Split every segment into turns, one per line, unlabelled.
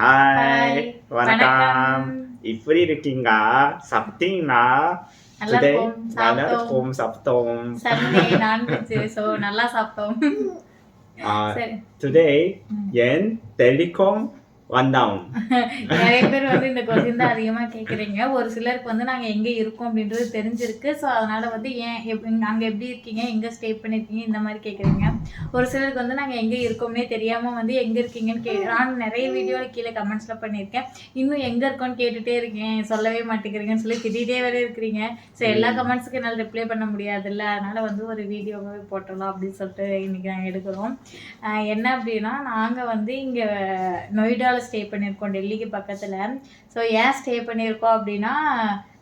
Hi
Hi.
வணக்கம். இப்படி இருக்கீங்க சாப்பிட்டீங்களா?
இருக்கும்,
நல்லா. இருக்கும் சாப்பிட்டோம்.
ஸோ நல்லா சாப்பிட்டோம்.
டுடே என் டெலிகாம் வந்தோம்
நிறைய பேர் வந்து இந்த கொஸ்டின் தான் அதிகமாக கேட்குறீங்க ஒரு சிலருக்கு வந்து நாங்கள் எங்கே இருக்கோம் அப்படின்றது தெரிஞ்சிருக்கு. ஸோ அதனால வந்து ஏன் எப் அங்கே எப்படி இருக்கீங்க? எங்கே ஸ்டே பண்ணியிருக்கீங்க இந்த மாதிரி கேட்குறீங்க ஒரு சிலருக்கு வந்து நாங்கள் எங்கே இருக்கோம்னே தெரியாமல் வந்து எங்கே இருக்கீங்கன்னு கே நான் நிறைய வீடியோவில் கீழே கமெண்ட்ஸில் பண்ணியிருக்கேன். இன்னும் எங்கே இருக்கோன்னு கேட்டுகிட்டே இருக்கேன். சொல்லவே மாட்டேங்கிறீங்கன்னு சொல்லி திட்டிகிட்டே வேற இருக்கிறீங்க. ஸோ எல்லா கமெண்ட்ஸுக்கும் என்னால் ரிப்ளை பண்ண முடியாதுல்ல. அதனால் வந்து ஒரு வீடியோவாகவே போட்டுடலாம் அப்படின்னு சொல்லிட்டு இன்றைக்கி நாங்கள் எடுக்கிறோம். என்ன அப்படின்னா நாங்கள் வந்து இங்கே நொய்டாவில் ஸ்டே பண்ணியிருக்கோம் டெல்லிக்கு பக்கத்தில். ஸோ ஏன் ஸ்டே பண்ணியிருக்கோம் அப்படின்னா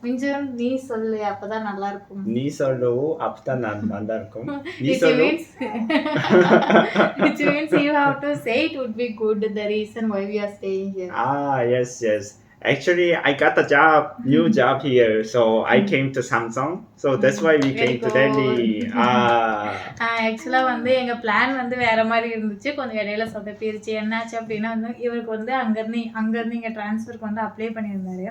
மிஞ்சம் நீ சொல்லு அப்போ தான் நல்லாயிருக்கும்
நீ சொல்லு அப்பதான் நான் நல்லா இருக்கும். நீ சொல்லு.
which means you have to say it would be good the reason why we are staying here.
ah yes yes. Actually I got a job new job here so I came to Samsung. So that's why we came to. Delhi. ah.
ஆக்சுவலாக வந்து எங்கள் plan வந்து வேற மாதிரி இருந்துச்சு. கொஞ்சம் இடையில சொதப்பிருச்சு என்னாச்சு அப்படின்னா வந்து இவருக்கு வந்து அங்கேருந்து அங்கேருந்து இங்கே ட்ரான்ஸ்ஃபருக்கு வந்து அப்ளை பண்ணியிருந்தாரு.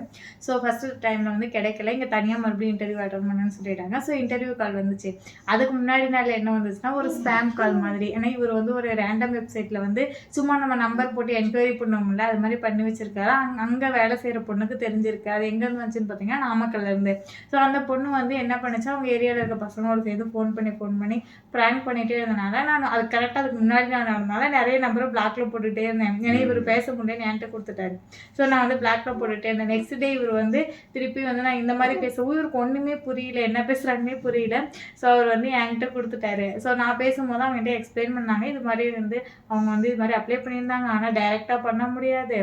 ஸோ ஃபஸ்ட்டு டைமில் வந்து கிடைக்கல. இங்கே தனியாக மறுபடியும் இன்டர்வியூ அட்டன் பண்ணுன்னு சொல்லிட்டாங்க. ஸோ இன்டர்வியூ கால் வந்துச்சு. அதுக்கு முன்னாடி நாள் என்ன வந்துச்சுன்னா ஒரு ஸ்பேம் கால் மாதிரி. ஏன்னா இவர் வந்து ஒரு ரேண்டம் வெப்சைட்டில் வந்து சும்மா நம்ம நம்பர் போட்டு என்கொயரி பண்ணுவோம்ல அது மாதிரி பண்ணி வச்சிருக்காரு. அங்கே வேலை செய்கிற பொண்ணுக்கு தெரிஞ்சிருக்கு. அது எங்கேருந்து வந்துச்சுன்னு பார்த்தீங்கன்னா நாமக்கல்ல இருந்து. ஸோ அந்த பொண்ணு வந்து என்ன பண்ணுச்சு அவங்க ஏரியாவில் இருக்க பசங்களோட சேர்ந்து ஃபோன் பண்ணி ஃபோன் பண்ணி ப்ராங்க் பண்ணிகிட்டே இருந்தனால நான் அது கரெக்டாக அதுக்கு முன்னாடி நான் நடந்தனால நிறைய நம்பரை பிளாக்ல போட்டுகிட்டே இருந்தேன். ஏன்னா இவர் பேச முடியலன்னு என்கிட்ட கொடுத்துட்டாரு. ஸோ நான் வந்து பிளாக்ல போட்டுகிட்டே இருந்தேன். நெக்ஸ்ட் டே இவர் வந்து திருப்பி வந்து நான் இந்த மாதிரி பேசவும் இவருக்கு ஒன்றுமே புரியல. என்ன பேசுகிறாங்கன்னே புரியல. ஸோ அவர் வந்து என்கிட்ட கொடுத்துட்டாரு. ஸோ நான் பேசும்போது அவங்ககிட்ட எக்ஸ்பிளைன் பண்ணாங்க. இது மாதிரி வந்து அவங்க வந்து இது மாதிரி அப்ளை பண்ணியிருந்தாங்க. ஆனால் டைரெக்டாக பண்ண முடியாது.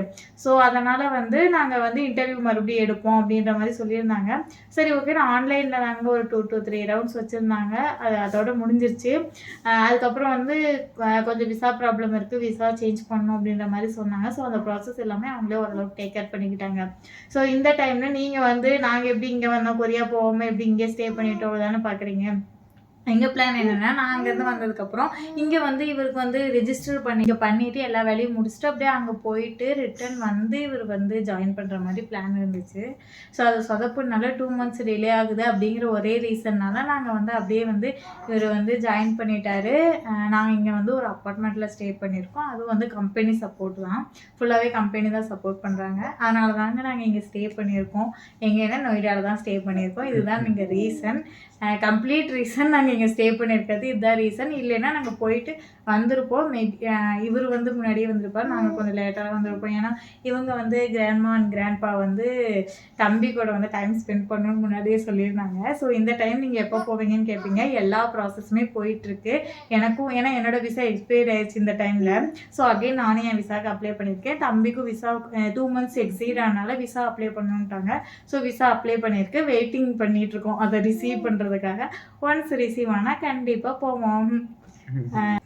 ஸோ அதனால் வந்து நாங்கள் வந்து இன்டர்வியூ மறுபடியும் எடுப்போம் அப்படின்ற மாதிரி சொல்லியிருந்தாங்க. சரி ஓகே நான் ஆன்லைனில் நாங்கள் ஒரு டூ டூ த்ரீ ரவுண்ட்ஸ் வச்சுருந்தாங்க. அது அதோட முடிஞ்சிருச்சு. அதுக்கப்புறம் வந்து கொஞ்சம் விசா ப்ராப்ளம் இருக்குது விசா சேஞ்ச் பண்ணணும் அப்படின்ற மாதிரி சொன்னாங்க. ஸோ அந்த ப்ராசஸ் எல்லாமே அவங்களே ஓரளவுக்கு டேக் கேர் பண்ணிக்கிட்டாங்க. ஸோ இந்த டைமில் நீங்கள் வந்து நாங்கள் எப்படி இங்கே வந்தோம்? கொரியா போகாமல் எப்படி இங்கே ஸ்டே பண்ணிட்டோம்? தானே பார்க்குறீங்க எங்கள் பிளான் என்னென்னா நான் அங்கேருந்து வந்ததுக்கப்புறம் இங்கே வந்து இவருக்கு வந்து ரிஜிஸ்டர் பண்ணி இங்கே பண்ணிவிட்டு எல்லா வேலையும் முடிச்சுட்டு அப்படியே அங்கே போயிட்டு ரிட்டர்ன் வந்து இவர் வந்து ஜாயின் பண்ணுற மாதிரி பிளான் இருந்துச்சு. ஸோ அது சொதப்புனால டூ மந்த்ஸ் டிலே ஆகுது அப்படிங்கிற ஒரே ரீசன்னால நாங்கள் வந்து அப்படியே வந்து இவர் வந்து ஜாயின் பண்ணிட்டாரு. நாங்கள் இங்கே வந்து ஒரு அப்பார்ட்மெண்ட்டில் ஸ்டே பண்ணியிருக்கோம். அது வந்து கம்பெனி சப்போர்ட் தான். ஃபுல்லாகவே கம்பெனி தான் சப்போர்ட் பண்ணுறாங்க அதனால தாங்க நாங்கள் இங்கே ஸ்டே பண்ணியிருக்கோம். எங்கேன்னா நொய்டாவில் தான் ஸ்டே பண்ணியிருக்கோம். இதுதான் நீங்கள் ரீசன் கம்ப்ளீட் ரீசன் நாங்கள் இங்கே ஸ்டே பண்ணியிருக்கிறது இதுதான் ரீசன் இல்லைன்னா நாங்கள் போயிட்டு வந்திருப்போம். மேபி இவர் வந்து முன்னாடியே வந்திருப்பார். நாங்கள் கொஞ்சம் லேட்டாக வந்திருப்போம். ஏன்னா இவங்க வந்து கிராண்ட்மா அண்ட் கிராண்ட்பா வந்து தம்பி கூட வந்து டைம் ஸ்பெண்ட் பண்ணணும்னு முன்னாடியே சொல்லியிருந்தாங்க. ஸோ இந்த டைம் நீங்கள் எப்போ போவீங்கன்னு கேட்பீங்க எல்லா ப்ராசஸுமே போயிட்டுருக்கு. எனக்கும் ஏன்னா என்னோட விசா எக்ஸ்பைர் ஆயிடுச்சு இந்த டைமில் ஸோ அகைன் நானே என் விசாக்கு அப்ளை பண்ணியிருக்கேன். தம்பிக்கும் விசா டூ மந்த்ஸ் எக்ஸீட் ஆனால விசா அப்ளை பண்ணணுன்ட்டாங்க ஸோ விசா அப்ளை பண்ணியிருக்கேன் வெயிட்டிங் பண்ணிட்டு இருக்கோம் அதை ரிசீவ் பண்ணுறதுக்காக ஒன்ஸ் ரிசீவ் ஆனால் கண்டிப்பாக போவோம்.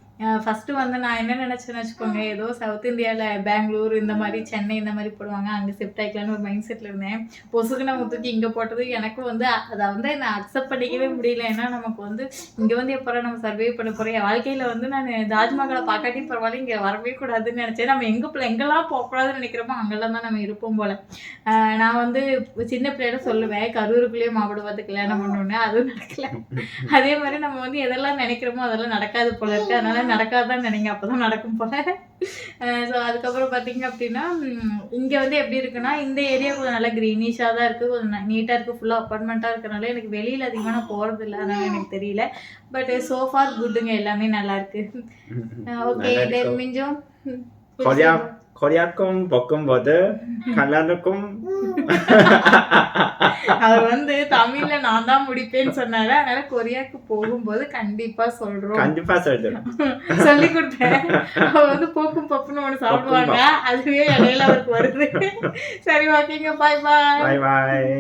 ஃபஸ்ட்டு வந்து நான் என்ன நினச்சேன்னு வச்சுக்கோங்க. ஏதோ சவுத் இந்தியாவில் பெங்களூர் இந்த மாதிரி சென்னை இந்த மாதிரி போடுவாங்க. அங்கே ஷிஃப்ட் ஆகிக்கலான்னு ஒரு மைண்ட் செட்டில் இருந்தேன். பொசுக்கு நம்ம தூக்கி இங்கே போட்டது எனக்கும் வந்து அதை வந்து நான் அக்செப்ட் பண்ணிக்கவே முடியல. ஏன்னா நமக்கு வந்து இங்கே வந்து எப்போ நம்ம சர்வே பண்ண போகிறோம் என் வாழ்க்கையில் வந்து நான் தாஜ்மஹாலை பார்க்காட்டி பரவாயில்ல இங்கே வரவே கூடாதுன்னு நினச்சேன். நம்ம எங்கே பிள்ளை எங்கெல்லாம் போகக்கூடாதுன்னு நினைக்கிறோமோ அங்கெல்லாம் தான் நம்ம இருப்போம் போல். நான் வந்து சின்ன பிள்ளையோட சொல்லுவேன் கரூருக்குள்ளேயே பார்த்து கல்யாணம் பண்ணணுன்னு அதுவும் நடக்கல. அதே மாதிரி நம்ம வந்து எதெல்லாம் நினைக்கிறோமோ அதெல்லாம் நடக்காது போல இருக்கு. அதனால நடக்காதான் நினைங்க. அப்பதான் நடக்கும் போல. ஸோ அதுக்கப்புறம் பார்த்தீங்க அப்படின்னா இங்கே வந்து எப்படி இருக்குன்னா இந்த ஏரியா கொஞ்சம் நல்லா க்ரீனிஷாக தான் இருக்குது கொஞ்சம் நீட்டாக இருக்குது ஃபுல்லாக அப்பார்ட்மெண்ட்டாக இருக்கனால எனக்கு வெளியில் அதிகமாக நான் போகிறது இல்லை. அதனால எனக்கு தெரியல. பட் சோஃபார் குட்டுங்க எல்லாமே நல்லா இருக்கு. Okay then. மிஞ்சம்
கொரியா கொரியாக்கும் பொக்கும் போது கல்யாணுக்கும்
அவர் வந்து தமிழ்ல நான் தான் முடிப்பேன்னு சொன்னாரு. அதனால கொரியாக்கு போகும்போது கண்டிப்பா சொல்றோம்.
கண்டிப்பா சொல்றேன்
சொல்லி கொடுத்தேன் அவ வந்து போக்கும் பப்புன்னு ஒண்ணு சாப்பிடுவாங்க. அதுவே இடையில அவருக்கு வருது. சரி ஓகேங்க. பாய் பாய்
பாய் பாய்